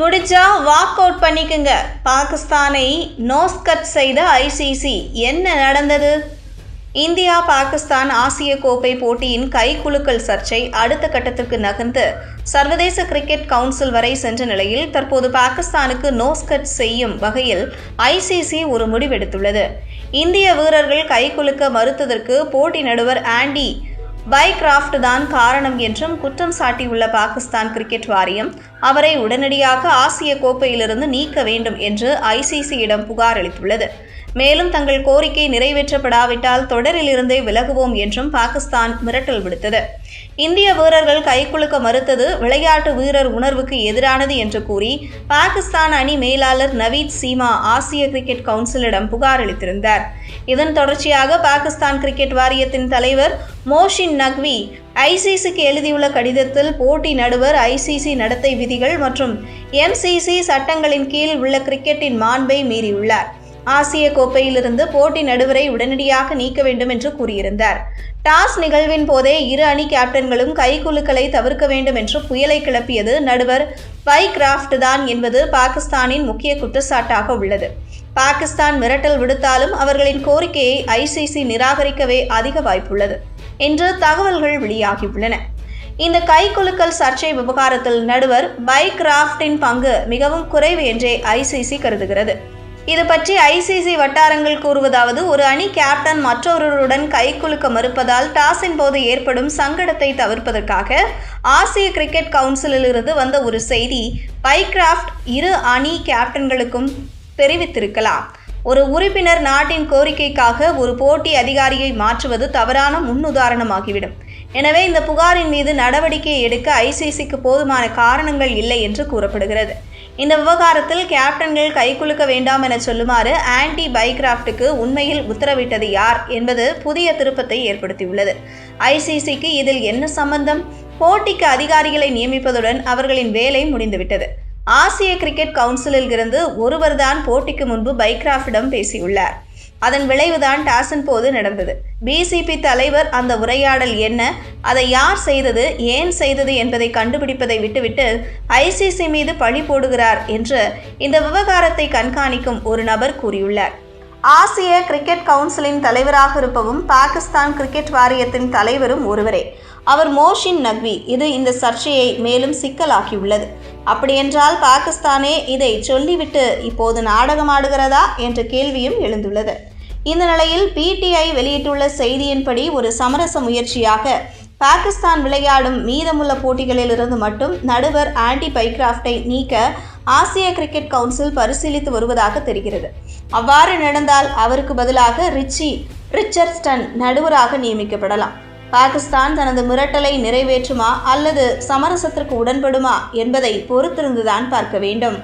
முடிஞ்சா walk out பண்ணிக்கங்க. பாகிஸ்தானை நோஸ்கட் செய்த ஐசிசி என்ன நடந்தது? இந்தியா பாகிஸ்தான் ஆசிய கோப்பை போட்டியின் கைகுலுக்கல் சர்ச்சை அடுத்த கட்டத்திற்கு நகர்ந்து சர்வதேச கிரிக்கெட் கவுன்சில் வரை சென்ற நிலையில் தற்போது பாகிஸ்தானுக்கு நோஸ்கட் செய்யும் வகையில் ஐசிசி ஒரு முடிவெடுத்துள்ளது. இந்திய வீரர்கள் கைகுலுக்க மறுத்ததற்கு போட்டி நடுவர் ஆண்டி பைக்ராஃப்ட் தான் காரணம் என்றும் குற்றம் சாட்டியுள்ள பாகிஸ்தான் கிரிக்கெட் வாரியம் அவரை உடனடியாக ஆசிய கோப்பையிலிருந்து நீக்க வேண்டும் என்று ஐசிசியிடம் புகார் அளித்துள்ளது. மேலும் தங்கள் கோரிக்கை நிறைவேற்றப்படாவிட்டால் தொடரிலிருந்தே விலகுவோம் என்றும் பாகிஸ்தான் மிரட்டல் விடுத்தது. இந்திய வீரர்கள் கைக்குலுக்க மறுத்தது விளையாட்டு வீரர் உணர்வுக்கு எதிரானது என்று கூறி பாகிஸ்தான் அணி மேலாளர் நவீத் சீமா ஆசிய கிரிக்கெட் கவுன்சிலிடம் புகார் அளித்திருந்தார். இதன் தொடர்ச்சியாக பாகிஸ்தான் கிரிக்கெட் வாரியத்தின் தலைவர் மோஷின் நக்வி ஐசிசிக்கு எழுதியுள்ள கடிதத்தில் போட்டி நடுவர் ஐசிசி நடத்தை விதிகள் மற்றும் எம்சிசி சட்டங்களின் கீழ் உள்ள கிரிக்கெட்டின் மாண்பை மீறியுள்ளார். ஆசிய கோப்பையிலிருந்து போட்டி நடுவரை உடனடியாக நீக்க வேண்டும் என்று கூறியிருந்தார். டாஸ் நிகழ்வின் போதே இரு அணி கேப்டன்களும் கைகுலுக்களை தவிர்க்க வேண்டும் என்று புயலை கிளப்பியது நடுவர் பை கிராஃப்ட் தான் என்பது பாகிஸ்தானின் முக்கிய குற்றச்சாட்டாக உள்ளது. பாகிஸ்தான் மிரட்டல் விடுத்தாலும் அவர்களின் கோரிக்கையை ஐசிசி நிராகரிக்கவே அதிக வாய்ப்புள்ளது என்று தகவல்கள் வெளியாகியுள்ளன. இந்த கைகுலுக்கல் சர்ச்சை விவகாரத்தில் நடுவர் பைக்ராஃப்டின் பங்கு மிகவும் குறைவு என்றே ஐசிசி கருதுகிறது. இது பற்றி ஐசிசி வட்டாரங்கள் கூறுவதாவது ஒரு அணி கேப்டன் மற்றொருவருடன் கைகுலுக்க மறுப்பதால் டாஸின் போது ஏற்படும் சங்கடத்தை தவிர்ப்பதற்காக ஆசிய கிரிக்கெட் கவுன்சிலிலிருந்து வந்த ஒரு செய்தி பைக்ராஃப்ட் இரு அணி கேப்டன்களுக்கும் தெரிவித்திருக்கலாம். ஒரு உறுப்பினர் நாட்டின் கோரிக்கைக்காக ஒரு போட்டி அதிகாரியை மாற்றுவது தவறான முன்னுதாரணமாகிவிடும். எனவே இந்த புகாரின் மீது நடவடிக்கை எடுக்க ஐசிசிக்கு போதுமான காரணங்கள் இல்லை என்று கூறப்படுகிறது. இந்த விவகாரத்தில் கேப்டன்கள் கைகுலுக்க வேண்டாம் என சொல்லுமாறு ஆன்டி பைக்ராஃப்டுக்கு உண்மையில் உத்தரவிட்டது யார் என்பது புதிய திருப்பத்தை ஏற்படுத்தியுள்ளது. ஐசிசிக்கு இதில் என்ன சம்பந்தம்? போட்டிக்கு அதிகாரிகளை நியமிப்பதுடன் அவர்களின் வேலை முடிந்துவிட்டது. ஆசிய கிரிக்கெட் கவுன்சிலில் இருந்து ஒருவர்தான் போட்டிக்கு முன்பு பைக்ராஃப்டிடம் பேசியுள்ளார். அதன் விளைவுதான் டாஸின் போது நடந்தது. பிசிபி தலைவர் அந்த உரையாடல் என்ன? அதை யார் செய்தது? ஏன் செய்தது என்பதை கண்டுபிடிப்பதை விட்டுவிட்டு ஐசிசி மீது பழி போடுகிறார் என்று இந்த விவகாரத்தை கண்காணிக்கும் ஒரு நபர் கூறியுள்ளார். ஆசிய கிரிக்கெட் கவுன்சிலின் தலைவராக இருப்பவும் பாகிஸ்தான் கிரிக்கெட் வாரியத்தின் தலைவரும் ஒருவரே. அவர் மோஷின் நக்வி. இது இந்த சர்ச்சையை மேலும் சிக்கலாக்கியுள்ளது. அப்படியென்றால் பாகிஸ்தானே இதை சொல்லிவிட்டு இப்போது நாடகமாடுகிறதா? என்ற கேள்வியும் எழுந்துள்ளது. இந்த நிலையில் பிடிஐ வெளியிட்டுள்ள செய்தியின்படி ஒரு சமரச முயற்சியாக பாகிஸ்தான் விளையாடும் மீதமுள்ள போட்டிகளிலிருந்து மட்டும் நடுவர் ஆண்டி பைக்ராஃப்டை நீக்க ஆசிய கிரிக்கெட் கவுன்சில் பரிசீலித்து வருவதாக தெரிகிறது. அவ்வாறு நடந்தால் அவருக்கு பதிலாக ரிச்சி ரிச்சர்ஸ்டன் நடுவராக நியமிக்கப்படலாம். பாகிஸ்தான் தனது மிரட்டலை நிறைவேற்றுமா அல்லது சமரசத்திற்கு உடன்படுமா என்பதை பொறுத்திருந்துதான் பார்க்க வேண்டும்.